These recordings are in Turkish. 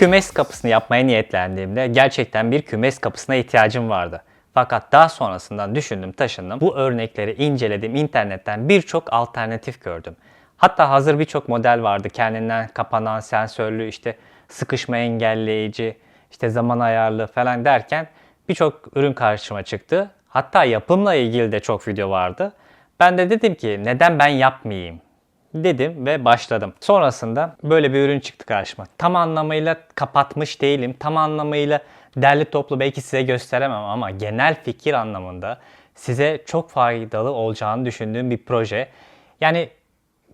kümes kapısını yapmaya niyetlendiğimde gerçekten bir kümes kapısına ihtiyacım vardı. Fakat daha sonrasından düşündüm taşındım. Bu örnekleri inceledim internetten birçok alternatif gördüm. Hatta hazır birçok model vardı. Kendinden kapanan, sensörlü, işte sıkışma engelleyici, işte zaman ayarlı falan derken birçok ürün karşıma çıktı. Hatta yapımla ilgili de çok video vardı. Ben de dedim ki neden ben yapmayayım? Dedim ve başladım. Sonrasında böyle bir ürün çıktı karşıma. Tam anlamıyla kapatmış değilim. Tam anlamıyla derli toplu belki size gösteremem ama genel fikir anlamında size çok faydalı olacağını düşündüğüm bir proje. Yani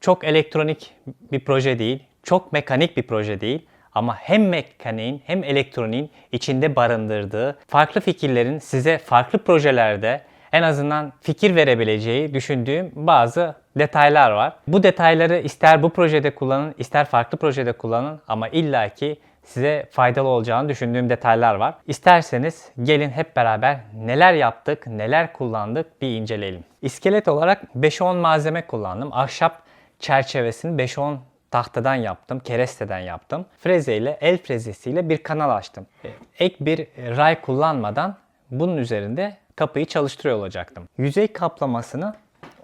çok elektronik bir proje değil, çok mekanik bir proje değil ama hem mekaniğin hem elektroniğin içinde barındırdığı farklı fikirlerin size farklı projelerde en azından fikir verebileceği düşündüğüm bazı detaylar var. Bu detayları ister bu projede kullanın, ister farklı projede kullanın ama illaki size faydalı olacağını düşündüğüm detaylar var. İsterseniz gelin hep beraber neler yaptık, neler kullandık bir inceleyelim. İskelet olarak 5-10 malzeme kullandım. Ahşap çerçevesini 5-10 tahtadan yaptım, keresteden yaptım. Freze ile el frezesiyle bir kanal açtım. Ek bir ray kullanmadan bunun üzerinde kapıyı çalıştırıyor olacaktım. Yüzey kaplamasını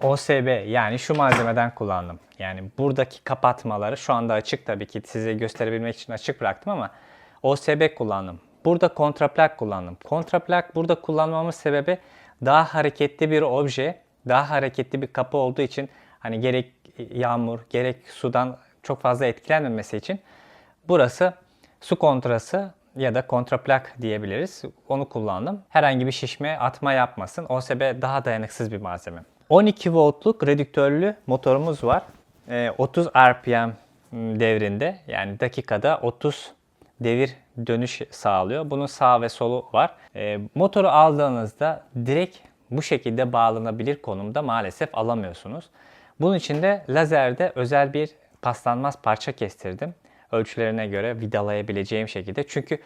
OSB yani şu malzemeden kullandım. Yani buradaki kapatmaları şu anda açık tabii ki size gösterebilmek için açık bıraktım ama OSB kullandım. Burada kontraplak kullandım. Kontraplak burada kullanmamın sebebi daha hareketli bir obje, daha hareketli bir kapı olduğu için hani gerek yağmur gerek sudan çok fazla etkilenmemesi için burası su kontrası ya da kontraplak diyebiliriz. Onu kullandım. Herhangi bir şişme, atma yapmasın. OSB daha dayanıksız bir malzeme. 12 voltluk redüktörlü motorumuz var. Ee, 30 RPM devrinde yani dakikada 30 devir dönüş sağlıyor. Bunun sağ ve solu var. Ee, motoru aldığınızda direkt bu şekilde bağlanabilir konumda maalesef alamıyorsunuz. Bunun için de lazerde özel bir paslanmaz parça kestirdim. Ölçülerine göre vidalayabileceğim şekilde. Çünkü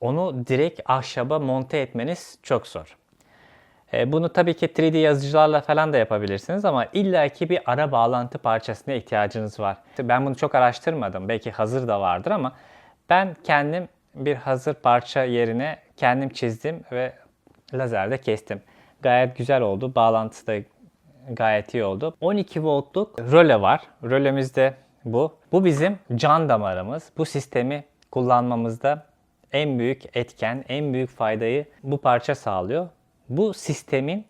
onu direkt ahşaba monte etmeniz çok zor. E, bunu tabii ki 3D yazıcılarla falan da yapabilirsiniz ama illaki bir ara bağlantı parçasına ihtiyacınız var. Ben bunu çok araştırmadım. Belki hazır da vardır ama ben kendim bir hazır parça yerine kendim çizdim ve lazerde kestim. Gayet güzel oldu. Bağlantısı da gayet iyi oldu. 12 voltluk röle var. Rölemiz de bu. Bu bizim can damarımız. Bu sistemi kullanmamızda en büyük etken, en büyük faydayı bu parça sağlıyor. Bu sistemin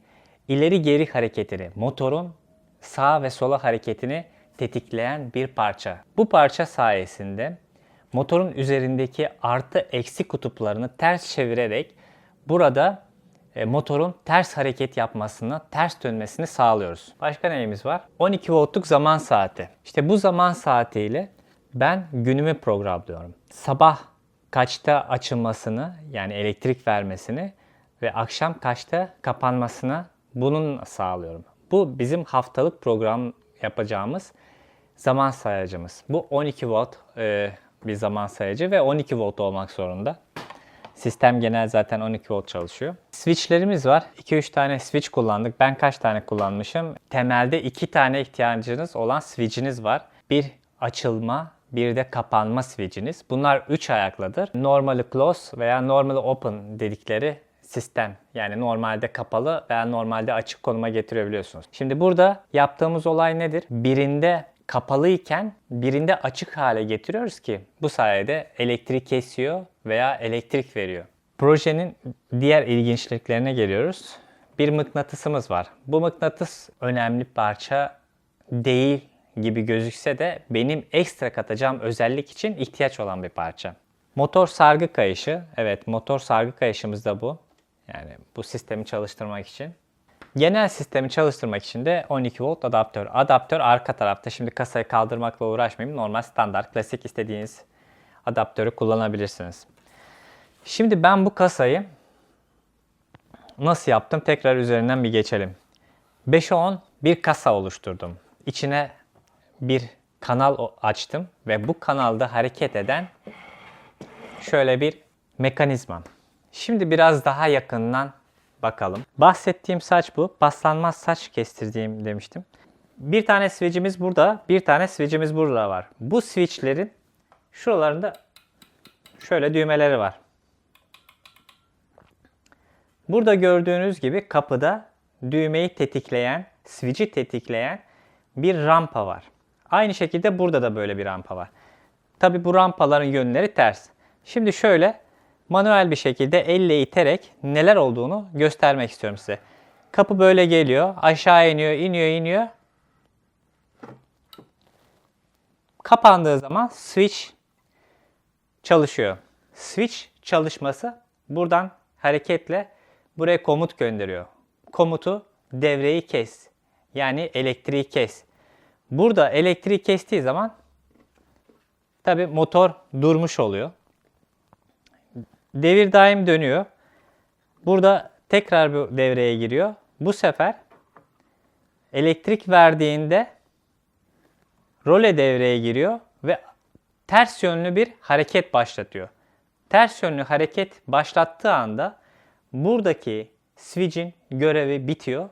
ileri geri hareketini, motorun sağ ve sola hareketini tetikleyen bir parça. Bu parça sayesinde motorun üzerindeki artı eksi kutuplarını ters çevirerek burada motorun ters hareket yapmasını, ters dönmesini sağlıyoruz. Başka neyimiz var? 12 voltluk zaman saati. İşte bu zaman saatiyle ben günümü programlıyorum. Sabah kaçta açılmasını yani elektrik vermesini ve akşam kaçta kapanmasını bunun sağlıyorum. Bu bizim haftalık program yapacağımız zaman sayacımız. Bu 12 volt e, bir zaman sayacı ve 12 volt olmak zorunda. Sistem genel zaten 12 volt çalışıyor. Switchlerimiz var. 2-3 tane switch kullandık. Ben kaç tane kullanmışım? Temelde 2 tane ihtiyacınız olan switch'iniz var. Bir açılma, bir de kapanma switch'iniz. Bunlar 3 ayaklıdır. Normally close veya normally open dedikleri sistem. Yani normalde kapalı veya normalde açık konuma getirebiliyorsunuz. Şimdi burada yaptığımız olay nedir? Birinde kapalı iken birinde açık hale getiriyoruz ki bu sayede elektrik kesiyor veya elektrik veriyor. Projenin diğer ilginçliklerine geliyoruz. Bir mıknatısımız var. Bu mıknatıs önemli parça değil gibi gözükse de benim ekstra katacağım özellik için ihtiyaç olan bir parça. Motor sargı kayışı. Evet motor sargı kayışımız da bu. Yani bu sistemi çalıştırmak için. Genel sistemi çalıştırmak için de 12 volt adaptör. Adaptör arka tarafta. Şimdi kasayı kaldırmakla uğraşmayayım. Normal standart klasik istediğiniz adaptörü kullanabilirsiniz. Şimdi ben bu kasayı nasıl yaptım? Tekrar üzerinden bir geçelim. 5'e 10 bir kasa oluşturdum. İçine bir kanal açtım ve bu kanalda hareket eden şöyle bir mekanizma. Şimdi biraz daha yakından bakalım. Bahsettiğim saç bu. Paslanmaz saç kestirdiğim demiştim. Bir tane switch'imiz burada, bir tane switch'imiz burada var. Bu switch'lerin şuralarında Şöyle düğmeleri var. Burada gördüğünüz gibi kapıda düğmeyi tetikleyen, switch'i tetikleyen bir rampa var. Aynı şekilde burada da böyle bir rampa var. Tabi bu rampaların yönleri ters. Şimdi şöyle manuel bir şekilde elle iterek neler olduğunu göstermek istiyorum size. Kapı böyle geliyor, aşağı iniyor, iniyor, iniyor. Kapandığı zaman switch çalışıyor. Switch çalışması buradan hareketle buraya komut gönderiyor. Komutu devreyi kes. Yani elektriği kes. Burada elektriği kestiği zaman tabi motor durmuş oluyor. Devir daim dönüyor. Burada tekrar bir devreye giriyor. Bu sefer elektrik verdiğinde role devreye giriyor ve ters yönlü bir hareket başlatıyor. Ters yönlü hareket başlattığı anda buradaki switch'in görevi bitiyor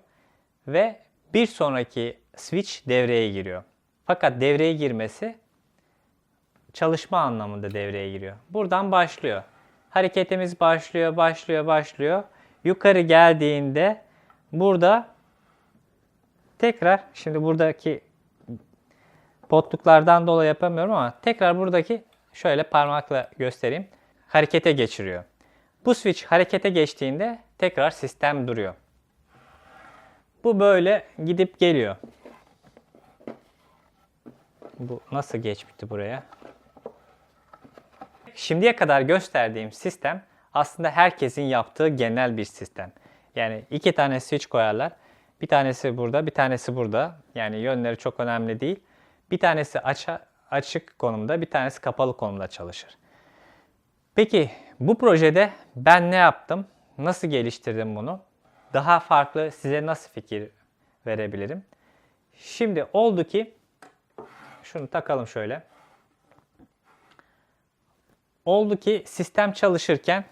ve bir sonraki switch devreye giriyor. Fakat devreye girmesi çalışma anlamında devreye giriyor. Buradan başlıyor. Hareketimiz başlıyor, başlıyor, başlıyor. Yukarı geldiğinde burada tekrar şimdi buradaki potluklardan dolayı yapamıyorum ama tekrar buradaki şöyle parmakla göstereyim. Harekete geçiriyor. Bu switch harekete geçtiğinde tekrar sistem duruyor. Bu böyle gidip geliyor. Bu nasıl geçmişti buraya? Şimdiye kadar gösterdiğim sistem aslında herkesin yaptığı genel bir sistem. Yani iki tane switch koyarlar. Bir tanesi burada, bir tanesi burada. Yani yönleri çok önemli değil. Bir tanesi aça, açık konumda, bir tanesi kapalı konumda çalışır. Peki bu projede ben ne yaptım? Nasıl geliştirdim bunu? Daha farklı size nasıl fikir verebilirim? Şimdi oldu ki şunu takalım şöyle. Oldu ki sistem çalışırken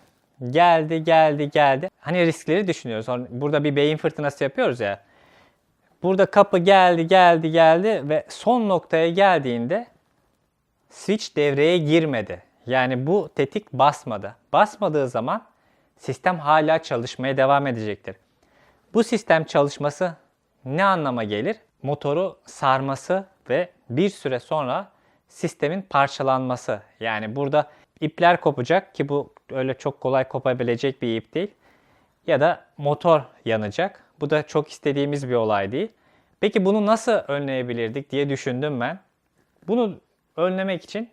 geldi geldi geldi. Hani riskleri düşünüyoruz. Burada bir beyin fırtınası yapıyoruz ya. Burada kapı geldi geldi geldi ve son noktaya geldiğinde switch devreye girmedi. Yani bu tetik basmadı. Basmadığı zaman sistem hala çalışmaya devam edecektir. Bu sistem çalışması ne anlama gelir? Motoru sarması ve bir süre sonra sistemin parçalanması. Yani burada ipler kopacak ki bu öyle çok kolay kopabilecek bir ip değil. Ya da motor yanacak. Bu da çok istediğimiz bir olay değil. Peki bunu nasıl önleyebilirdik diye düşündüm ben. Bunu önlemek için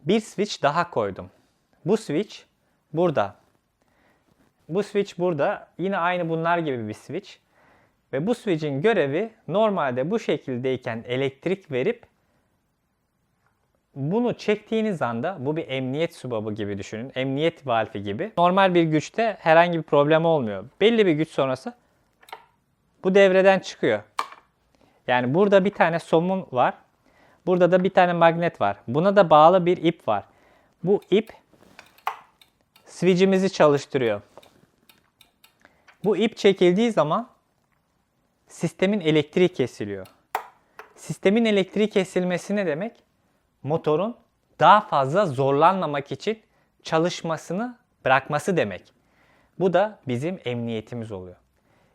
bir switch daha koydum. Bu switch burada. Bu switch burada. Yine aynı bunlar gibi bir switch. Ve bu switch'in görevi normalde bu şekildeyken elektrik verip bunu çektiğiniz anda bu bir emniyet subabı gibi düşünün. Emniyet valfi gibi. Normal bir güçte herhangi bir problem olmuyor. Belli bir güç sonrası bu devreden çıkıyor. Yani burada bir tane somun var. Burada da bir tane magnet var. Buna da bağlı bir ip var. Bu ip switch'imizi çalıştırıyor. Bu ip çekildiği zaman sistemin elektriği kesiliyor. Sistemin elektriği kesilmesi ne demek? Motorun daha fazla zorlanmamak için çalışmasını bırakması demek. Bu da bizim emniyetimiz oluyor.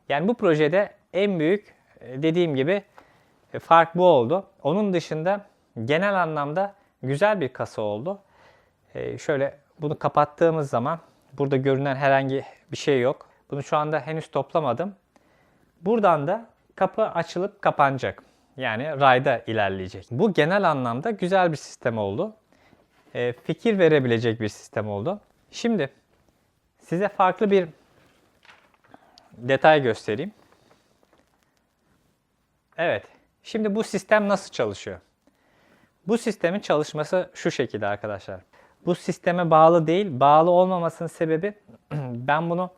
Yani bu projede en büyük dediğim gibi fark bu oldu. Onun dışında genel anlamda güzel bir kasa oldu. Ee, şöyle bunu kapattığımız zaman burada görünen herhangi bir şey yok. Bunu şu anda henüz toplamadım. Buradan da kapı açılıp kapanacak. Yani rayda ilerleyecek. Bu genel anlamda güzel bir sistem oldu. Ee, fikir verebilecek bir sistem oldu. Şimdi size farklı bir detay göstereyim. Evet. Şimdi bu sistem nasıl çalışıyor? Bu sistemin çalışması şu şekilde arkadaşlar. Bu sisteme bağlı değil. Bağlı olmamasının sebebi ben bunu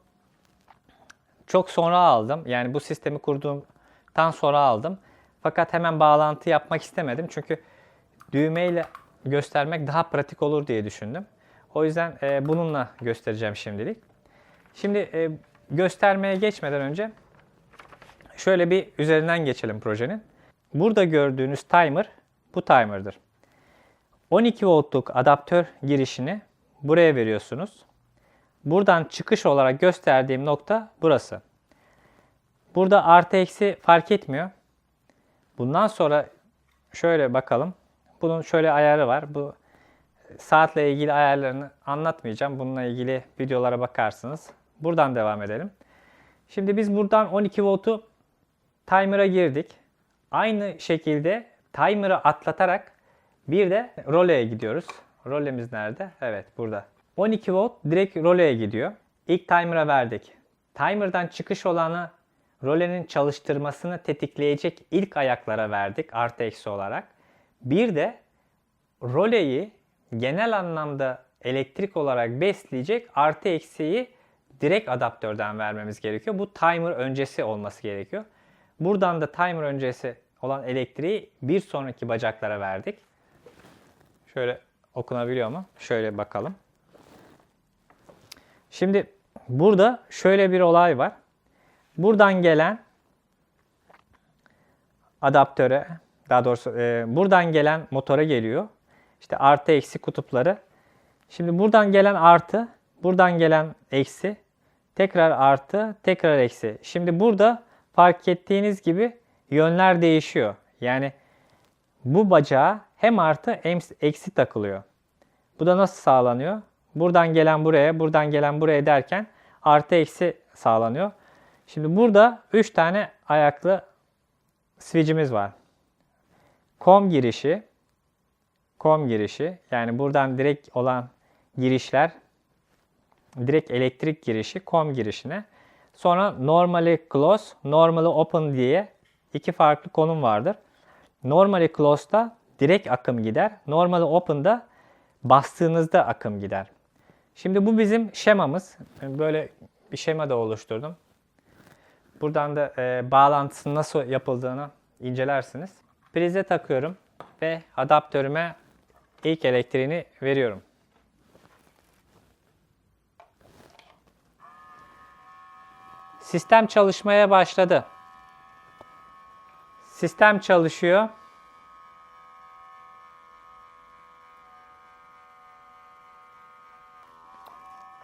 çok sonra aldım. Yani bu sistemi kurduğumdan sonra aldım. Fakat hemen bağlantı yapmak istemedim. Çünkü düğmeyle göstermek daha pratik olur diye düşündüm. O yüzden e, bununla göstereceğim şimdilik. Şimdi e, göstermeye geçmeden önce şöyle bir üzerinden geçelim projenin. Burada gördüğünüz timer bu timer'dır. 12 voltluk adaptör girişini buraya veriyorsunuz. Buradan çıkış olarak gösterdiğim nokta burası. Burada artı eksi fark etmiyor. Bundan sonra şöyle bakalım. Bunun şöyle ayarı var. Bu saatle ilgili ayarlarını anlatmayacağım. Bununla ilgili videolara bakarsınız. Buradan devam edelim. Şimdi biz buradan 12 voltu timer'a girdik. Aynı şekilde timer'ı atlatarak bir de roleye gidiyoruz. Rolemiz nerede? Evet burada. 12 volt direkt roleye gidiyor. İlk timer'a verdik. Timer'dan çıkış olanı rolenin çalıştırmasını tetikleyecek ilk ayaklara verdik artı eksi olarak. Bir de roleyi genel anlamda elektrik olarak besleyecek artı eksiyi direkt adaptörden vermemiz gerekiyor. Bu timer öncesi olması gerekiyor. Buradan da timer öncesi olan elektriği bir sonraki bacaklara verdik. Şöyle okunabiliyor mu? Şöyle bakalım. Şimdi burada şöyle bir olay var. Buradan gelen adaptöre, daha doğrusu e, buradan gelen motora geliyor. İşte artı eksi kutupları. Şimdi buradan gelen artı, buradan gelen eksi, tekrar artı, tekrar eksi. Şimdi burada fark ettiğiniz gibi yönler değişiyor. Yani bu bacağa hem artı hem eksi takılıyor. Bu da nasıl sağlanıyor? Buradan gelen buraya, buradan gelen buraya derken artı eksi sağlanıyor. Şimdi burada 3 tane ayaklı switch'imiz var. COM girişi, COM girişi yani buradan direkt olan girişler direkt elektrik girişi COM girişine. Sonra normally close, normally open diye iki farklı konum vardır. Normally close'da direkt akım gider. Normally open'da bastığınızda akım gider. Şimdi bu bizim şemamız. Böyle bir şema da oluşturdum. Buradan da e, bağlantısının nasıl yapıldığını incelersiniz. Prize takıyorum ve adaptörüme ilk elektriğini veriyorum. Sistem çalışmaya başladı. Sistem çalışıyor.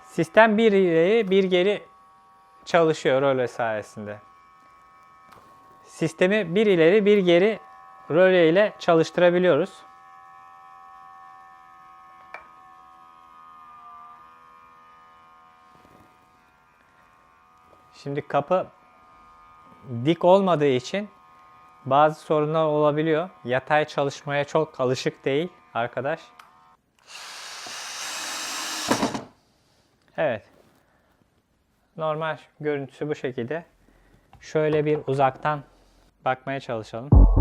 Sistem bir ileri bir geri çalışıyor röle sayesinde. Sistemi bir ileri bir geri röle ile çalıştırabiliyoruz. Şimdi kapı dik olmadığı için bazı sorunlar olabiliyor. Yatay çalışmaya çok alışık değil arkadaş. Evet. Normal görüntüsü bu şekilde. Şöyle bir uzaktan bakmaya çalışalım.